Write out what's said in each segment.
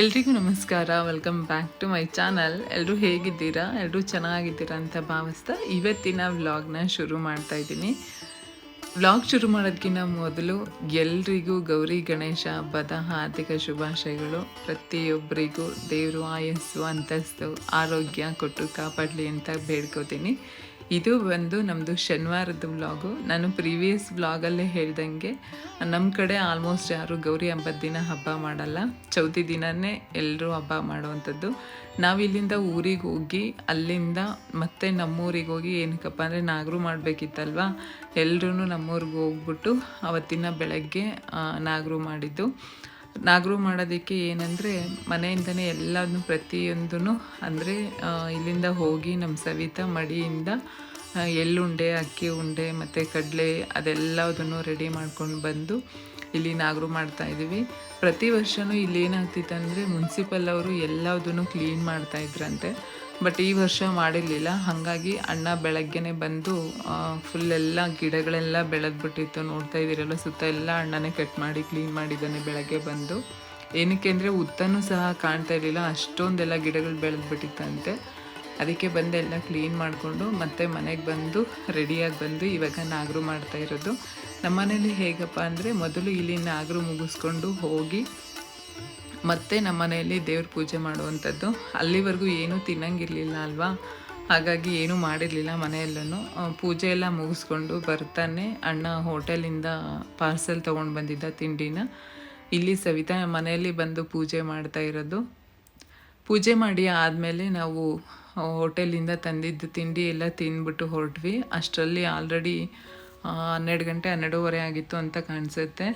ಎಲ್ರಿಗೂ ನಮಸ್ಕಾರ. Welcome back to my channel ಎಲ್ಲರೂ ಹೇಗಿದ್ದೀರಾ? ಎಲ್ಲರೂ ಚೆನ್ನಾಗಿದ್ದೀರಾ ಅಂತ ಭಾವಿಸ್ತಾ ಇವತ್ತಿನ ವ್ಲಾಗ್ನ ಶುರು ಮಾಡ್ತಾ ಇದ್ದೀನಿ. ವ್ಲಾಗ್ ಶುರು ಮಾಡೋದಕ್ಕಿಂತ ಮೊದಲು ಎಲ್ರಿಗೂ ಗೌರಿ ಗಣೇಶ ಹಬ್ಬದ ಹಾರ್ದಿಕ ಶುಭಾಶಯಗಳು. ಪ್ರತಿಯೊಬ್ಬರಿಗೂ ದೇವರು ಆಯಸ್ಸು, ಅಂತಸ್ತು, ಆರೋಗ್ಯ ಕೊಟ್ಟು ಕಾಪಾಡಲಿ ಅಂತ ಬೇಡ್ಕೋತೀನಿ. ಇದು ಬಂದು ನಮ್ಮದು ಶನಿವಾರದ ವ್ಲಾಗು. ನಾನು ಪ್ರೀವಿಯಸ್ ವ್ಲಾಗಲ್ಲೇ ಹೇಳ್ದಂಗೆ ನಮ್ಮ ಕಡೆ ಆಲ್ಮೋಸ್ಟ್ ಯಾರು ಗೌರಿ ಹಬ್ಬದ ದಿನ ಹಬ್ಬ ಮಾಡಲ್ಲ. ಚೌತಿ ದಿನವೇ ಎಲ್ಲರೂ ಹಬ್ಬ ಮಾಡುವಂಥದ್ದು. ನಾವು ಇಲ್ಲಿಂದ ಊರಿಗೆ ಹೋಗಿ, ಅಲ್ಲಿಂದ ಮತ್ತೆ ನಮ್ಮೂರಿಗೆ ಹೋಗಿ ಏನಕ್ಕಪ್ಪ ಅಂದರೆ ನಾಗರು ಮಾಡಬೇಕಿತ್ತಲ್ವ? ಎಲ್ಲರೂ ನಮ್ಮೂರಿಗೆ ಹೋಗ್ಬಿಟ್ಟು ಅವತ್ತಿನ ಬೆಳಗ್ಗೆ ನಾಗರು ಮಾಡಿದ್ದು. ನಾಗರು ಮಾಡೋದಕ್ಕೆ ಏನಂದರೆ, ಮನೆಯಿಂದನೇ ಎಲ್ಲದನ್ನು ಪ್ರತಿಯೊಂದೂ ಅಂದರೆ ಇಲ್ಲಿಂದ ಹೋಗಿ ನಮ್ಮ ಸವಿತಾ ಮಡಿಯಿಂದ ಎಳ್ಳುಂಡೆ, ಅಕ್ಕಿ ಉಂಡೆ ಮತ್ತು ಕಡಲೆ ಅದೆಲ್ಲದನ್ನು ರೆಡಿ ಮಾಡ್ಕೊಂಡು ಬಂದು ಇಲ್ಲಿ ನಾಗರು ಮಾಡ್ತಾ ಇದ್ದೀವಿ. ಪ್ರತಿ ವರ್ಷವೂ ಇಲ್ಲಿ ಏನಾಗ್ತಿತ್ತು ಅಂದರೆ ಮುನ್ಸಿಪಲ್ ಅವರು ಎಲ್ಲದನ್ನು ಕ್ಲೀನ್ ಮಾಡ್ತಾ ಇದ್ರಂತೆ. ಬಟ್ ಈ ವರ್ಷ ಮಾಡಿರಲಿಲ್ಲ. ಹಾಗಾಗಿ ಅಣ್ಣ ಬೆಳಗ್ಗೆನೆ ಬಂದು ಫುಲ್ಲೆಲ್ಲ ಗಿಡಗಳೆಲ್ಲ ಬೆಳೆದ್ಬಿಟ್ಟಿತ್ತು. ನೋಡ್ತಾ ಇದ್ದೀರಲ್ಲ ಸುತ್ತ ಎಲ್ಲ ಅಣ್ಣನೇ ಕಟ್ ಮಾಡಿ ಕ್ಲೀನ್ ಮಾಡಿದ್ದಾನೆ ಬೆಳಗ್ಗೆ ಬಂದು. ಏನಕ್ಕೆ ಅಂದರೆ ಉತ್ತನೂ ಸಹ ಕಾಣ್ತಾ ಇರಲಿಲ್ಲ. ಅಷ್ಟೊಂದೆಲ್ಲ ಗಿಡಗಳು ಬೆಳೆದ್ಬಿಟ್ಟಿತ್ತಂತೆ. ಅದಕ್ಕೆ ಬಂದು ಎಲ್ಲ ಕ್ಲೀನ್ ಮಾಡಿಕೊಂಡು ಮತ್ತೆ ಮನೆಗೆ ಬಂದು ರೆಡಿಯಾಗಿ ಬಂದು ಇವಾಗ ನಾಗರು ಮಾಡ್ತಾ ಇರೋದು. ನಮ್ಮ ಮನೇಲಿ ಹೇಗಪ್ಪ ಅಂದರೆ ಮೊದಲು ಇಲ್ಲಿ ನಾಗರು ಮುಗಿಸ್ಕೊಂಡು ಹೋಗಿ ಮತ್ತೆ ನಮ್ಮ ಮನೆಯಲ್ಲಿ ದೇವ್ರ ಪೂಜೆ ಮಾಡುವಂಥದ್ದು. ಅಲ್ಲಿವರೆಗೂ ಏನೂ ತಿನ್ನಂಗಿರಲಿಲ್ಲ ಅಲ್ವಾ? ಹಾಗಾಗಿ ಏನೂ ಮಾಡಿರಲಿಲ್ಲ ಮನೆಯಲ್ಲೂ ಪೂಜೆ ಎಲ್ಲ ಮುಗಿಸ್ಕೊಂಡು ಬರ್ತಾನೆ ಅಣ್ಣ ಹೋಟೆಲಿಂದ ಪಾರ್ಸೆಲ್ ತೊಗೊಂಡು ಬಂದಿದ್ದ ತಿಂಡಿನ. ಇಲ್ಲಿ ಸವಿತಾ ಮನೆಯಲ್ಲಿ ಬಂದು ಪೂಜೆ ಮಾಡ್ತಾ ಇರೋದು. ಪೂಜೆ ಮಾಡಿ ಆದಮೇಲೆ ನಾವು ಹೋಟೆಲಿಂದ ತಂದಿದ್ದ ತಿಂಡಿ ಎಲ್ಲ ತಿಂದ್ಬಿಟ್ಟು ಹೊರಟ್ವಿ. ಅಷ್ಟರಲ್ಲಿ ಆಲ್ರೆಡಿ ಹನ್ನೆರಡು ಗಂಟೆ ಹನ್ನೆರಡೂವರೆ ಆಗಿತ್ತು ಅಂತ ಕಾಣಿಸುತ್ತೆ.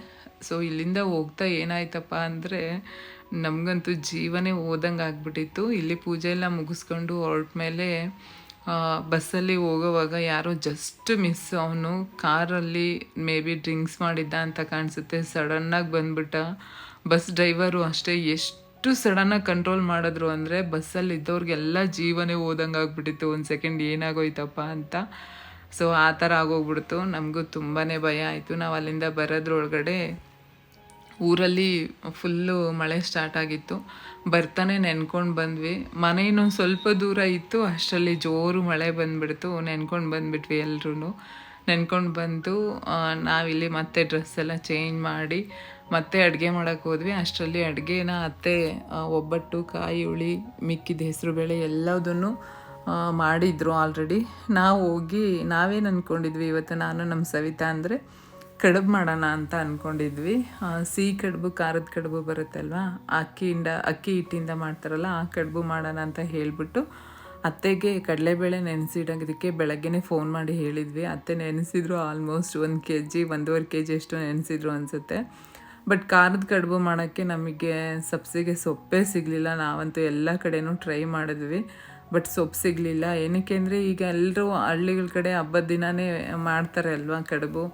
ಸೊ ಇಲ್ಲಿಂದ ಹೋಗ್ತಾ ಏನಾಯ್ತಪ್ಪ ಅಂದರೆ, ನಮಗಂತೂ ಜೀವನೇ ಓದಂಗೆ ಆಗಿಬಿಟ್ಟಿತ್ತು. ಇಲ್ಲಿ ಪೂಜೆ ಎಲ್ಲ ಮುಗಿಸ್ಕೊಂಡು ಹೊರಟ ಮೇಲೆ ಬಸ್ಸಲ್ಲಿ ಹೋಗೋವಾಗ ಯಾರೋ ಜಸ್ಟ್ ಮಿಸ್ ಅವನು. ಕಾರಲ್ಲಿ ಮೇ ಬಿ ಡ್ರಿಂಕ್ಸ್ ಮಾಡಿದ್ದ ಅಂತ ಕಾಣಿಸುತ್ತೆ. ಸಡನ್ನಾಗಿ ಬಂದ್ಬಿಟ್ಟ. ಬಸ್ ಡ್ರೈವರು ಅಷ್ಟೇ ಎಷ್ಟು ಸಡನ್ನಾಗಿ ಕಂಟ್ರೋಲ್ ಮಾಡಿದ್ರು ಅಂದರೆ ಬಸ್ಸಲ್ಲಿ ಇದ್ದವ್ರಿಗೆಲ್ಲ ಜೀವನೇ ಓದಂಗೆ ಆಗ್ಬಿಟ್ಟಿತ್ತು. ಒಂದು ಸೆಕೆಂಡ್ ಏನಾಗೋಯ್ತಪ್ಪ ಅಂತ. ಸೊ ಆ ಥರ ಆಗೋಗ್ಬಿಡ್ತು. ನಮಗೂ ತುಂಬಾ ಭಯ ಆಯಿತು. ನಾವು ಅಲ್ಲಿಂದ ಬರೋದ್ರೊಳಗಡೆ ಊರಲ್ಲಿ ಫುಲ್ಲು ಮಳೆ ಸ್ಟಾರ್ಟ್ ಆಗಿತ್ತು. ಬರ್ತಾನೆ ನೆನ್ಕೊಂಡು ಬಂದ್ವಿ. ಮನೆ ಇನ್ನೊಂದು ಸ್ವಲ್ಪ ದೂರ ಇತ್ತು. ಅಷ್ಟರಲ್ಲಿ ಜೋರು ಮಳೆ ಬಂದುಬಿಡ್ತು. ನೆನ್ಕೊಂಡು ಬಂದ್ಬಿಟ್ವಿ ಎಲ್ಲರೂ ನೆನ್ಕೊಂಡು ಬಂದು ನಾವಿಲ್ಲಿ ಮತ್ತೆ ಡ್ರೆಸ್ ಎಲ್ಲ ಚೇಂಜ್ ಮಾಡಿ ಮತ್ತೆ ಅಡುಗೆ ಮಾಡೋಕ್ಕೆ ಹೋದ್ವಿ. ಅಷ್ಟರಲ್ಲಿ ಅಡುಗೆನ, ಅತ್ತೆ ಒಬ್ಬಟ್ಟು, ಕಾಯಿ, ಹುಳಿ, ಮಿಕ್ಕಿದ ಹೆಸರು ಬೇಳೆ ಎಲ್ಲದನ್ನು ಮಾಡಿದ್ರು ಆಲ್ರೆಡಿ ನಾವು ಹೋಗಿ ನಾವೇನು ಅಂದ್ಕೊಂಡಿದ್ವಿ ಇವತ್ತು ನಾನು ನಮ್ಮ ಸವಿತಾ ಅಂದರೆ ಕಡುಬು ಮಾಡೋಣ ಅಂತ ಅಂದ್ಕೊಂಡಿದ್ವಿ ಸಿಹಿ ಕಡುಬು, ಖಾರದ ಕಡುಬು ಬರುತ್ತಲ್ವ? ಅಕ್ಕಿಯಿಂದ, ಅಕ್ಕಿ ಹಿಟ್ಟಿಂದ ಮಾಡ್ತಾರಲ್ಲ, ಆ ಕಡುಬು ಮಾಡೋಣ ಅಂತ ಹೇಳಿಬಿಟ್ಟು ಅತ್ತೆಗೆ ಕಡಲೆಬೇಳೆ ನೆನೆಸಿಡೋದಕ್ಕೆ ಬೆಳಗ್ಗೆನೇ ಫೋನ್ ಮಾಡಿ ಹೇಳಿದ್ವಿ. ಅತ್ತೆ ನೆನೆಸಿದ್ರು ಆಲ್ಮೋಸ್ಟ್ ಒಂದು ಕೆ ಜಿ ಒಂದೂವರೆ ಕೆ ಜಿ ಅಷ್ಟು ನೆನೆಸಿದ್ರು ಅನಿಸುತ್ತೆ. ಬಟ್ ಖಾರದ ಕಡುಬು ಮಾಡೋಕ್ಕೆ ನಮಗೆ ಸಬ್ಸಿಗೆ ಸೊಪ್ಪೇ ಸಿಗಲಿಲ್ಲ. ನಾವಂತೂ ಎಲ್ಲ ಕಡೆನೂ ಟ್ರೈ ಮಾಡಿದ್ವಿ. ಬಟ್ ಸೊಪ್ಪು ಸಿಗಲಿಲ್ಲ. ಏನಕ್ಕೆ ಅಂದರೆ ಈಗ ಎಲ್ಲರೂ ಹಳ್ಳಿಗಳ ಕಡೆ ಹಬ್ಬದ ದಿನವೇ ಮಾಡ್ತಾರೆ ಅಲ್ವಾ ಕಡುಬು?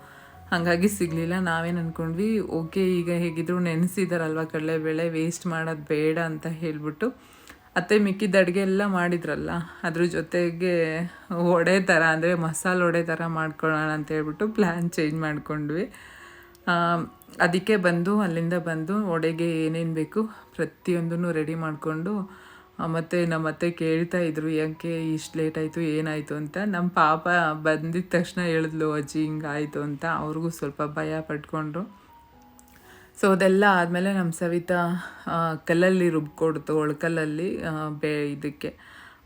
ಹಾಗಾಗಿ ಸಿಗಲಿಲ್ಲ. ನಾವೇನು ಅಂದ್ಕೊಂಡ್ವಿ ಓಕೆ, ಈಗ ಹೇಗಿದ್ರು ನೆನೆಸಿದಾರಲ್ವ ಕಡಲೆಬೇಳೆ ವೇಸ್ಟ್ ಮಾಡೋದು ಬೇಡ ಅಂತ ಹೇಳಿಬಿಟ್ಟು ಅತ್ತೆ ಮಿಕ್ಕಿದ ಅಡುಗೆ ಎಲ್ಲ ಮಾಡಿದ್ರಲ್ಲ, ಅದ್ರ ಜೊತೆಗೆ ಒಡೆ ಥರ ಅಂದರೆ ಮಸಾಲೆ ಒಡೆ ಥರ ಮಾಡ್ಕೊಳ್ಳೋಣ ಅಂತ ಹೇಳ್ಬಿಟ್ಟು ಪ್ಲ್ಯಾನ್ ಚೇಂಜ್ ಮಾಡ್ಕೊಂಡ್ವಿ. ಅದಕ್ಕೆ ಬಂದು, ಅಲ್ಲಿಂದ ಬಂದು ಒಡೆಗೆ ಏನೇನು ಬೇಕು ಪ್ರತಿಯೊಂದನ್ನು ರೆಡಿ ಮಾಡಿಕೊಂಡು ಮತ್ತು ನಮ್ಮ ಅತ್ತೆ ಕೇಳ್ತಾ ಇದ್ರು, ಯಾಕೆ ಇಷ್ಟು ಲೇಟ್ ಆಯಿತು, ಏನಾಯಿತು? ಅಂತ. ನಮ್ಮ ಪಾಪ ಬಂದಿದ್ದ ತಕ್ಷಣ ಹೇಳಿದ್ಲು, ಅಜ್ಜಿ ಹಿಂಗಾಯಿತು ಅಂತ. ಅವ್ರಿಗೂ ಸ್ವಲ್ಪ ಭಯ ಪಟ್ಕೊಂಡ್ರು. ಸೊ ಅದೆಲ್ಲ ಆದಮೇಲೆ ನಮ್ಮ ಸವಿತಾ ಕಲ್ಲಲ್ಲಿ ರುಬ್ಕೊಡ್ತು, ಒಳ್ಕಲ್ಲಲ್ಲಿ ಬೇ, ಇದಕ್ಕೆ.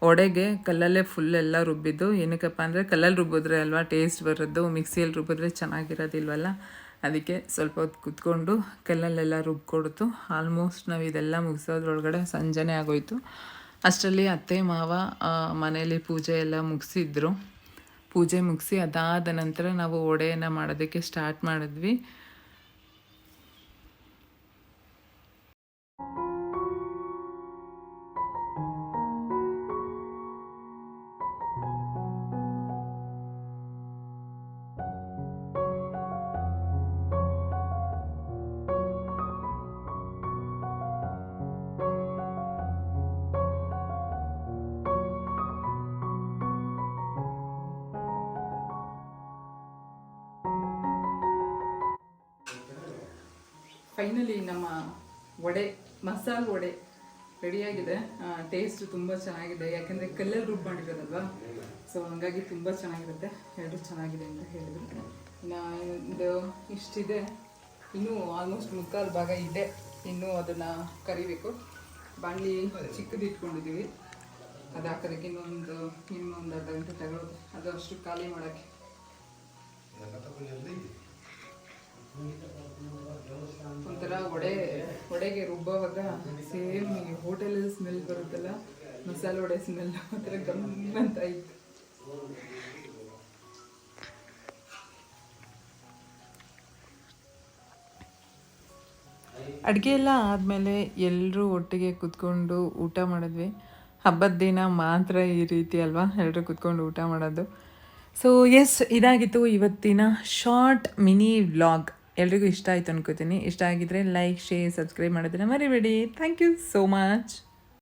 ಒಡೆಗೆ ಕಲ್ಲಲ್ಲೇ ಫುಲ್ ಎಲ್ಲ ರುಬ್ಬಿದ್ದು. ಏನಕ್ಕಪ್ಪ ಅಂದರೆ ಕಲ್ಲಲ್ಲಿ ರುಬ್ಬಿದ್ರೆ ಅಲ್ವಾ ಟೇಸ್ಟ್ ಬರೋದು ಮಿಕ್ಸಿಯಲ್ಲಿ ರುಬ್ಬಿದ್ರೆ ಚೆನ್ನಾಗಿರೋದಿಲ್ವಲ್ಲ? ಅದಕ್ಕೆ ಸ್ವಲ್ಪ ಹೊತ್ತು ಕುತ್ಕೊಂಡು ಕಲ್ಲಲ್ಲೆಲ್ಲ ರುಬ್ಕೊಡ್ತು. ಆಲ್ಮೋಸ್ಟ್ ನಾವು ಇದೆಲ್ಲ ಮುಗಿಸೋದ್ರೊಳಗಡೆ ಸಂಜೆನೇ ಆಗೋಯ್ತು. ಅಷ್ಟರಲ್ಲಿ ಅತ್ತೆ, ಮಾವ ಮನೆಯಲ್ಲಿ ಪೂಜೆ ಎಲ್ಲ ಮುಗಿಸಿದ್ರು. ಪೂಜೆ ಮುಗಿಸಿ ಅದಾದ ನಂತರ ನಾವು ಒಡೆಯನ್ನು ಮಾಡೋದಕ್ಕೆ ಸ್ಟಾರ್ಟ್ ಮಾಡಿದ್ವಿ. ಫೈನಲಿ ನಮ್ಮ ವಡೆ, ಮಸಾಲ ವಡೆ ರೆಡಿಯಾಗಿದೆ ಟೇಸ್ಟ್ ತುಂಬ ಚೆನ್ನಾಗಿದೆ. ಯಾಕೆಂದರೆ ಕಲ್ಲಲ್ಲಿ ರುಬ್ ಮಾಡಿರೋದಲ್ವಾ? ಸೊ ಹಂಗಾಗಿ ತುಂಬ ಚೆನ್ನಾಗಿರುತ್ತೆ. ಎರಡು ಚೆನ್ನಾಗಿದೆ ಅಂತ ಹೇಳಿದ್ರು. ನಾನು ಇಷ್ಟಿದೆ. ಇನ್ನೂ ಆಲ್ಮೋಸ್ಟ್ ಮುಕ್ಕಾಲು ಭಾಗ ಇದೆ. ಇನ್ನೂ ಅದನ್ನು ಕರಿಬೇಕು. ಬಾಣಲಿ ಚಿಕ್ಕದು ಇಟ್ಕೊಂಡಿದ್ದೀವಿ. ಅದು ಹಾಕೋದಕ್ಕೆ ಇನ್ನೊಂದು ಇನ್ನೊಂದು ಅರ್ಧ ಗಂಟೆ ತಗೊಳ್ಳೋದು ಅದು ಅಷ್ಟು ಖಾಲಿ ಮಾಡೋಕ್ಕೆ. ವಡೆಗೆ ರುಬ್ಬವಾಗ ಸೇಮ್ ಈ ಹೋಟೆಲಲ್ಲಿ ಸ್ಮೆಲ್ ಬರುತ್ತಲ್ಲ, ಮಸಾಲೆ ವಡೆ ಸ್ಮೆಲ್ ಮಾತ್ರ ಥರ ಅಂತ ಇತ್ತು ಅಡುಗೆ ಎಲ್ಲ ಆದಮೇಲೆ ಎಲ್ಲರೂ ಒಟ್ಟಿಗೆ ಕುತ್ಕೊಂಡು ಊಟ ಮಾಡಿದ್ವಿ. ಹಬ್ಬದ ದಿನ ಮಾತ್ರ ಈ ರೀತಿ ಅಲ್ವಾ? ಎಲ್ಲರೂ ಕುತ್ಕೊಂಡು ಊಟ ಮಾಡೋದು. ಸೊ ಎಸ್ ಇದಾಗಿತ್ತು ಇವತ್ತಿನ ಶಾರ್ಟ್ ಮಿನಿ ವ್ಲಾಗ್ ಎಲ್ರಿಗೂ ಇಷ್ಟ ಆಯಿತು ಅನ್ಕೋತೀನಿ. ಇಷ್ಟ ಆಗಿದ್ರೆ ಲೈಕ್ ಶೇರ್ ಸಬ್ಸ್ಕ್ರೈಬ್ ಮಾಡೋದನ್ನ ಮರಿಬೇಡಿ. Thank you so much